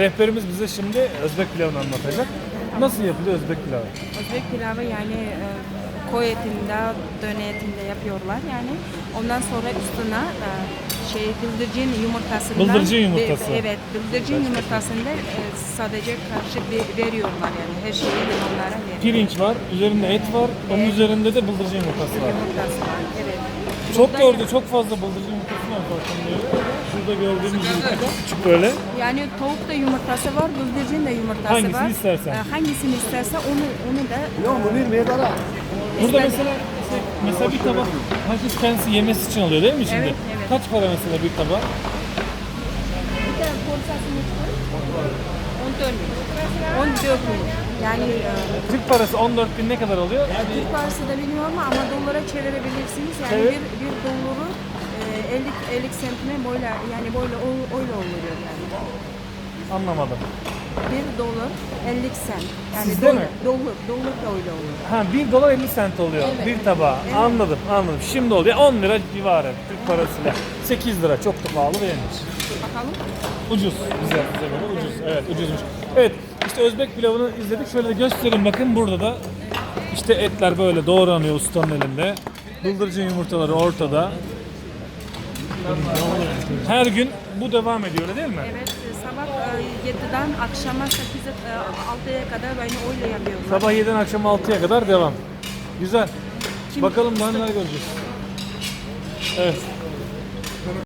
Rehberimiz bize şimdi Özbek pilavını anlatacak. Nasıl yapılıyor Özbek pilavı? Özbek pilavı yani e, koy etinde, döne etinde yapıyorlar yani. Ondan sonra üstüne e, şey bıldırcın yumurtasından Bıldırcın yumurtası. Ve- evet, bıldırcın yumurtasında e, sadece karşı bir- veriyorlar yani her şeyi onlara veriyor. Pirinç var, üzerinde et var, onun üzerinde de bıldırcın yumurtası var. Yumurtası var, evet. Çok orada çok fazla bıldırcın yumurtası var zaten böyle. Şurada gördüğünüz gibi küçük böyle. Yani tavuk da yumurtası var, bıldırcın da yumurtası Hangisini var. istersen. E, hangisini isterse onu onu da Yok bu bir meyvara. Burada mesela mesela bir tabak herkes kendisi yemesi için alıyor değil mi şimdi? Evet, evet. Kaç para mesela bir tabak? Bir de porsasını koy. 14 bin. 14 bin. Yani Türk parası 14 bin ne kadar oluyor? Türk parası da bilmiyorum ama dolara çevirebilirsiniz. Yani Evet. bir, bir doları e, 50, 50 sentine böyle yani böyle o- öyle oluyor yani. Anlamadım. Bir dolar 50 sent. Yani Sizde dolar, mi? dolar, dolar da öyle oluyor. Ha 1 dolar 50 sent oluyor Evet. bir tabağa. Evet. Anladım anladım. Şimdi oluyor 10 lira civarı Türk parasıyla. 8 lira çok da pahalı değilmiş. Bakalım. Ucuz. Güzel, bize göre ucuz. Evet, ucuzmuş. Evet, işte Özbek pilavını izledik. Şöyle de göstereyim bakın burada da işte etler böyle doğranıyor ustanın elinde. Bıldırcın yumurtaları ortada. Her gün bu devam ediyor öyle değil mi? Evet sabah e, 7'den akşama 8'e 6'ya kadar böyle öyle yapıyorlar. Sabah 7'den akşam 6'ya kadar devam. Güzel. Şimdi Bakalım daha neler göreceğiz. Evet.